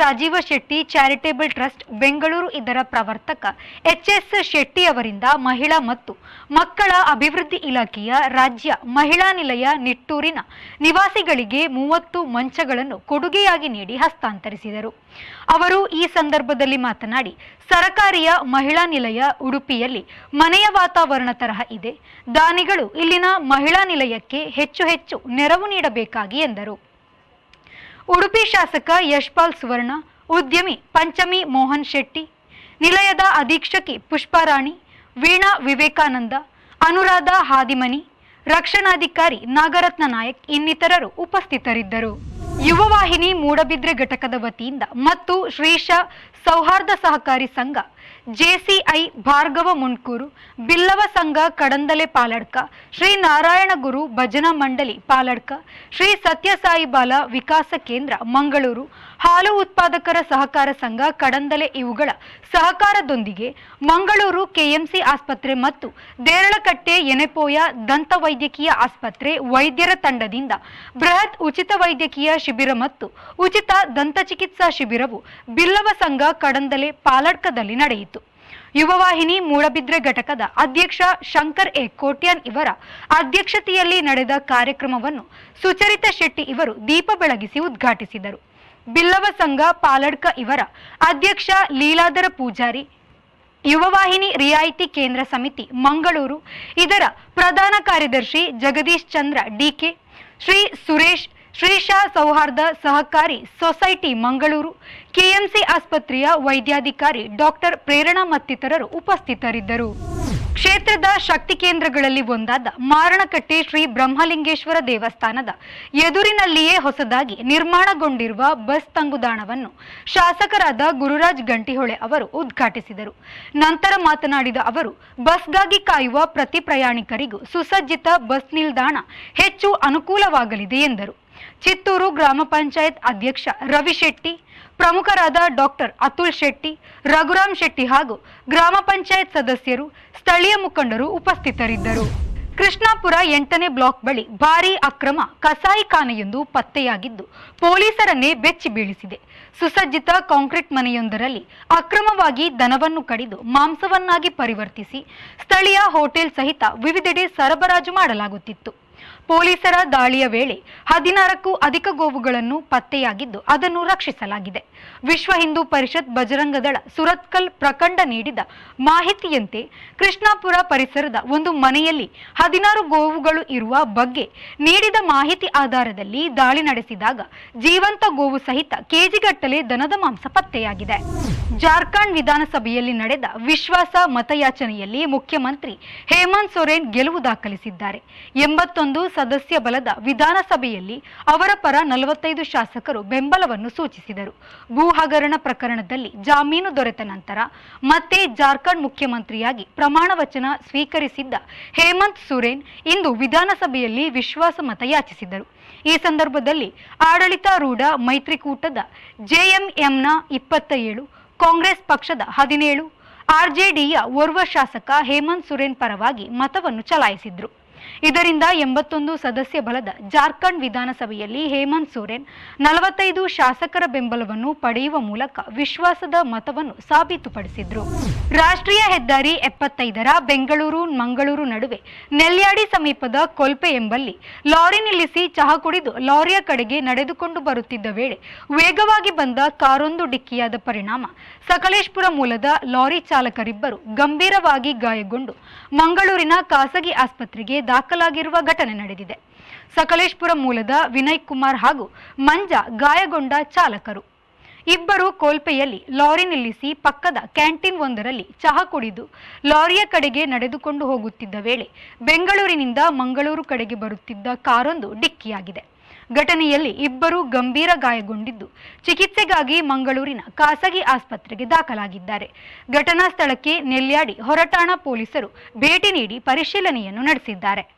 Rajiv Shetty charitable trust Bengaluru ಇದರ ಪ್ರವರ್ತಕ. H S Shetty ಅವರಿಂದ ಮಹಿಳಾ ಮತ್ತು ಮಕ್ಕಳ ಅಭಿವೃದ್ಧಿ ಇಲಾಖೆಯ ರಾಜ್ಯ ಮಹಿಳಾ ನಿಲಯ ನಿಟ್ಟೂರಿನ ನಿವಾಸಿಗಳಿಗೆ ಮೂವತ್ತು ಮಂಚಗಳನ್ನು ಕೊಡುಗೆಯಾಗಿ ನೀಡಿ ಹಸ್ತಾಂತರಿಸಿದರು. ಅವರು ಈ ಸಂದರ್ಭದಲ್ಲಿ ಮಾತನಾಡಿ, ಸರಕಾರಿಯ ಮಹಿಳಾ ನಿಲಯ ಉಡುಪಿಯಲ್ಲಿ ಮನೆಯ ವಾತಾವರಣ ತರಹ ಇದೆ. ದಾನಿಗಳು ಇಲ್ಲಿನ ಮಹಿಳಾ ನಿಲಯಕ್ಕೆ ಹೆಚ್ಚು ಹೆಚ್ಚು ನೆರವು ನೀಡಬೇಕಾಗಿ ಎಂದರು. ಉಡುಪಿ ಶಾಸಕ ಯಶ್ಪಾಲ್ ಸುವರ್ಣ, ಉದ್ಯಮಿ ಪಂಚಮಿ ಮೋಹನ್ ಶೆಟ್ಟಿ, ನಿಲಯದ ಅಧೀಕ್ಷಕಿ ಪುಷ್ಪಾರಾಣಿ, ವೀಣಾ ವಿವೇಕಾನಂದ, ಅನುರಾಧ ಹಾದಿಮನಿ, ರಕ್ಷಣಾಧಿಕಾರಿ ನಾಗರತ್ನ ನಾಯಕ್ ಇನ್ನಿತರರು ಉಪಸ್ಥಿತರಿದ್ದರು. ಯುವವಾಹಿನಿ ಮೂಡಬಿದ್ರೆ ಘಟಕದ ವತಿಯಿಂದ ಮತ್ತು ಶ್ರೀಶ ಸೌಹಾರ್ದ ಸಹಕಾರಿ ಸಂಘ ಜೆಸಿಐ ಭಾರ್ಗವ ಮುಂಡ್ಕೂರು ಬಿಲ್ಲವ ಸಂಘ ಕಡಂದಲೆ ಪಾಲಡ್ಕ, ಶ್ರೀ ನಾರಾಯಣ ಗುರು ಭಜನಾ ಮಂಡಳಿ ಪಾಲಡ್ಕ, ಶ್ರೀ ಸತ್ಯಸಾಯಿ ಬಾಲ ವಿಕಾಸ ಕೇಂದ್ರ ಮಂಗಳೂರು ಹಾಲು ಉತ್ಪಾದಕರ ಸಹಕಾರ ಸಂಘ ಕಡಂದಲೆ ಇವುಗಳ ಸಹಕಾರದೊಂದಿಗೆ ಮಂಗಳೂರು ಕೆಎಂಸಿ ಆಸ್ಪತ್ರೆ ಮತ್ತು ದೇರಳಕಟ್ಟೆ ಎನೆಪೋಯ ದಂತ ವೈದ್ಯಕೀಯ ಆಸ್ಪತ್ರೆ ವೈದ್ಯರ ತಂಡದಿಂದ ಬೃಹತ್ ಉಚಿತ ವೈದ್ಯಕೀಯ ಶಿಬಿರ ಮತ್ತು ಉಚಿತ ದಂತ ಚಿಕಿತ್ಸಾ ಶಿಬಿರವು ಬಿಲ್ಲವ ಸಂಘ ಕಡಂದಲೆ ಪಾಲಡ್ಕದಲ್ಲಿ ನಡೆಯಿತು. ಯುವವಾಹಿನಿ ಮೂಡಬಿದ್ರೆ ಘಟಕದ ಅಧ್ಯಕ್ಷ ಶಂಕರ್ ಎ ಕೋಟ್ಯಾನ್ ಇವರ ಅಧ್ಯಕ್ಷತೆಯಲ್ಲಿ ನಡೆದ ಕಾರ್ಯಕ್ರಮವನ್ನು ಸುಚರಿತ ಶೆಟ್ಟಿ ಇವರು ದೀಪ ಬೆಳಗಿಸಿ ಉದ್ಘಾಟಿಸಿದರು. ಬಿಲ್ಲವ ಸಂಘ ಪಾಲಡ್ಕ ಇವರ ಅಧ್ಯಕ್ಷ ಲೀಲಾಧರ ಪೂಜಾರಿ, ಯುವವಾಹಿನಿ ರಿಯಾಯಿತಿ ಕೇಂದ್ರ ಸಮಿತಿ ಮಂಗಳೂರು, ಇದರ ಪ್ರಧಾನ ಕಾರ್ಯದರ್ಶಿ ಜಗದೀಶ್ ಚಂದ್ರ ಡಿಕೆ, ಶ್ರೀ ಸುರೇಶ್ ಶ್ರೀಶಾ ಸೌಹಾರ್ದ ಸಹಕಾರಿ ಸೊಸೈಟಿ ಮಂಗಳೂರು, ಕೆಎಂಸಿ ಆಸ್ಪತ್ರೆಯ ವೈದ್ಯಾಧಿಕಾರಿ ಡಾಕ್ಟರ್ ಪ್ರೇರಣಾ ಮತ್ತಿತರರು ಉಪಸ್ಥಿತರಿದ್ದರು. ಕ್ಷೇತ್ರದ ಶಕ್ತಿ ಕೇಂದ್ರಗಳಲ್ಲಿ ಒಂದಾದ ಮಾರಣಕಟ್ಟೆ ಶ್ರೀ ಬ್ರಹ್ಮಲಿಂಗೇಶ್ವರ ದೇವಸ್ಥಾನದ ಎದುರಿನಲ್ಲಿಯೇ ಹೊಸದಾಗಿ ನಿರ್ಮಾಣಗೊಂಡಿರುವ ಬಸ್ ತಂಗುದಾಣವನ್ನು ಶಾಸಕರಾದ ಗುರುರಾಜ್ ಗಂಟಿಹೊಳೆ ಅವರು ಉದ್ಘಾಟಿಸಿದರು. ನಂತರ ಮಾತನಾಡಿದ ಅವರು, ಬಸ್ಗಾಗಿ ಕಾಯುವ ಪ್ರತಿ ಪ್ರಯಾಣಿಕರಿಗೂ ಸುಸಜ್ಜಿತ ಬಸ್ ನಿಲ್ದಾಣ ಹೆಚ್ಚು ಅನುಕೂಲವಾಗಲಿದೆ ಎಂದರು. ಚಿತ್ತೂರು ಗ್ರಾಮ ಪಂಚಾಯತ್ ಅಧ್ಯಕ್ಷ ರವಿ ಶೆಟ್ಟಿ ಪ್ರಮುಖರಾದ ಡಾಕ್ಟರ್ ಅತುಲ್ ಶೆಟ್ಟಿ, ರಘುರಾಮ್ ಶೆಟ್ಟಿ ಹಾಗೂ ಗ್ರಾಮ ಪಂಚಾಯತ್ ಸದಸ್ಯರು, ಸ್ಥಳೀಯ ಮುಖಂಡರು ಉಪಸ್ಥಿತರಿದ್ದರು. ಕೃಷ್ಣಾಪುರ ಎಂಟನೇ ಬ್ಲಾಕ್ ಬಳಿ ಭಾರೀ ಅಕ್ರಮ ಕಸಾಯಿಖಾನೆಯೊಂದು ಪತ್ತೆಯಾಗಿದ್ದು, ಪೊಲೀಸರನ್ನೇ ಬೆಚ್ಚಿ ಬೀಳಿಸಿದೆ. ಸುಸಜ್ಜಿತ ಕಾಂಕ್ರೀಟ್ ಮನೆಯೊಂದರಲ್ಲಿ ಅಕ್ರಮವಾಗಿ ದನವನ್ನು ಕಡಿದು ಮಾಂಸವನ್ನಾಗಿ ಪರಿವರ್ತಿಸಿ ಸ್ಥಳೀಯ ಹೋಟೆಲ್ ಸಹಿತ ವಿವಿಧೆಡೆ ಸರಬರಾಜು ಮಾಡಲಾಗುತ್ತಿತ್ತು. ಪೊಲೀಸರ ದಾಳಿಯ ವೇಳೆ ಹದಿನಾರಕ್ಕೂ ಅಧಿಕ ಗೋವುಗಳನ್ನು ಪತ್ತೆಯಾಗಿದ್ದು ಅದನ್ನು ರಕ್ಷಿಸಲಾಗಿದೆ. ವಿಶ್ವ ಹಿಂದೂ ಪರಿಷತ್ ಬಜರಂಗದಳ ಸುರತ್ಕಲ್ ಪ್ರಖಂಡ ನೀಡಿದ ಮಾಹಿತಿಯಂತೆ ಕೃಷ್ಣಾಪುರ ಪರಿಸರದ ಒಂದು ಮನೆಯಲ್ಲಿ ಹದಿನಾರು ಗೋವುಗಳು ಇರುವ ಬಗ್ಗೆ ನೀಡಿದ ಮಾಹಿತಿ ಆಧಾರದಲ್ಲಿ ದಾಳಿ ನಡೆಸಿದಾಗ ಜೀವಂತ ಗೋವು ಸಹಿತ ಕೆಜಿಗಟ್ಟಲೆ ದನದ ಮಾಂಸ ಪತ್ತೆಯಾಗಿದೆ. ಜಾರ್ಖಂಡ್ ವಿಧಾನಸಭೆಯಲ್ಲಿ ನಡೆದ ವಿಶ್ವಾಸ ಮತಯಾಚನೆಯಲ್ಲಿ ಮುಖ್ಯಮಂತ್ರಿ ಹೇಮಂತ್ ಸೊರೇನ್ ಗೆಲುವು ದಾಖಲಿಸಿದ್ದಾರೆ. ಎಂಬತ್ತೊಂದು ಸದಸ್ಯ ಬಲದ ವಿಧಾನಸಭೆಯಲ್ಲಿ ಅವರ ಪರ ನಲವತ್ತೈದು ಶಾಸಕರು ಬೆಂಬಲವನ್ನು ಸೂಚಿಸಿದರು. ಭೂ ಹಗರಣ ಪ್ರಕರಣದಲ್ಲಿ ಜಾಮೀನು ದೊರೆತ ನಂತರ ಮತ್ತೆ ಜಾರ್ಖಂಡ್ ಮುಖ್ಯಮಂತ್ರಿಯಾಗಿ ಪ್ರಮಾಣ ವಚನ ಸ್ವೀಕರಿಸಿದ್ದ ಹೇಮಂತ್ ಸೊರೇನ್ ಇಂದು ವಿಧಾನಸಭೆಯಲ್ಲಿ ವಿಶ್ವಾಸ ಮತ ಯಾಚಿಸಿದರು. ಈ ಸಂದರ್ಭದಲ್ಲಿ ಆಡಳಿತಾರೂಢ ಮೈತ್ರಿಕೂಟದ ಜೆಎಂಎಂನ ಇಪ್ಪತ್ತ ಏಳು ಕಾಂಗ್ರೆಸ್ ಪಕ್ಷದ ಹದಿನೇಳು, ಆರ್ಜೆಡಿಯ ಓರ್ವ ಶಾಸಕ ಹೇಮಂತ್ ಸೊರೇನ್ ಪರವಾಗಿ ಮತವನ್ನು ಚಲಾಯಿಸಿದ್ರು. ಇದರಿಂದ ಎಂಬತ್ತೊಂದು ಸದಸ್ಯ ಬಲದ ಜಾರ್ಖಂಡ್ ವಿಧಾನಸಭೆಯಲ್ಲಿ ಹೇಮಂತ್ ಸೊರೇನ್ ನಲವತ್ತೈದು ಶಾಸಕರ ಬೆಂಬಲವನ್ನು ಪಡೆಯುವ ಮೂಲಕ ವಿಶ್ವಾಸದ ಮತವನ್ನು ಸಾಬೀತುಪಡಿಸಿದ್ರು. ರಾಷ್ಟ್ರೀಯ ಹೆದ್ದಾರಿ ಎಪ್ಪತ್ತೈದರ ಬೆಂಗಳೂರು, ಮಂಗಳೂರು ನಡುವೆ ನೆಲ್ಯಾಡಿ ಸಮೀಪದ ಕೊಲ್ಪೆ ಎಂಬಲ್ಲಿ ಲಾರಿ ನಿಲ್ಲಿಸಿ ಚಹಾ ಕುಡಿದು ಲಾರಿಯ ಕಡೆಗೆ ನಡೆದುಕೊಂಡು ಬರುತ್ತಿದ್ದ ವೇಳೆ ವೇಗವಾಗಿ ಬಂದ ಕಾರೊಂದು ಡಿಕ್ಕಿಯಾದ ಪರಿಣಾಮ ಸಕಲೇಶ್ಪುರ ಮೂಲದ ಲಾರಿ ಚಾಲಕರಿಬ್ಬರು ಗಂಭೀರವಾಗಿ ಗಾಯಗೊಂಡು ಮಂಗಳೂರಿನ ಖಾಸಗಿ ಆಸ್ಪತ್ರೆಗೆ ದಾಖಲಾಗಿರುವ ಘಟನೆ ನಡೆದಿದೆ. ಸಕಲೇಶ್ಪುರ ಮೂಲದ ವಿನಯ್ ಕುಮಾರ್ ಹಾಗೂ ಮಂಜ ಗಾಯಗೊಂಡ ಚಾಲಕರು. ಇಬ್ಬರು ಕೋಲ್ಪೆಯಲ್ಲಿ ಲಾರಿ ನಿಲ್ಲಿಸಿ ಪಕ್ಕದ ಕ್ಯಾಂಟೀನ್ ಒಂದರಲ್ಲಿ ಚಹಾ ಕುಡಿದು ಲಾರಿಯ ಕಡೆಗೆ ನಡೆದುಕೊಂಡು ಹೋಗುತ್ತಿದ್ದ ವೇಳೆ ಬೆಂಗಳೂರಿನಿಂದ ಮಂಗಳೂರು ಕಡೆಗೆ ಬರುತ್ತಿದ್ದ ಕಾರೊಂದು ಡಿಕ್ಕಿಯಾಗಿದೆ. ಘಟನೆಯಲ್ಲಿ ಇಬ್ಬರು ಗಂಭೀರ ಗಾಯಗೊಂಡಿದ್ದು. ಚಿಕಿತ್ಸೆಗಾಗಿ ಮಂಗಳೂರಿನ ಖಾಸಗಿ ಆಸ್ಪತ್ರೆಗೆ ದಾಖಲಾಗಿದ್ದಾರೆ. ಘಟನಾ ಸ್ಥಳಕ್ಕೆ ನೆಲ್ಯಾಡಿ ಹೊರಟಾಣ ಪೊಲೀಸರು ಭೇಟಿ ನೀಡಿ ಪರಿಶೀಲನೆಯನ್ನು ನಡೆಸಿದ್ದಾರೆ.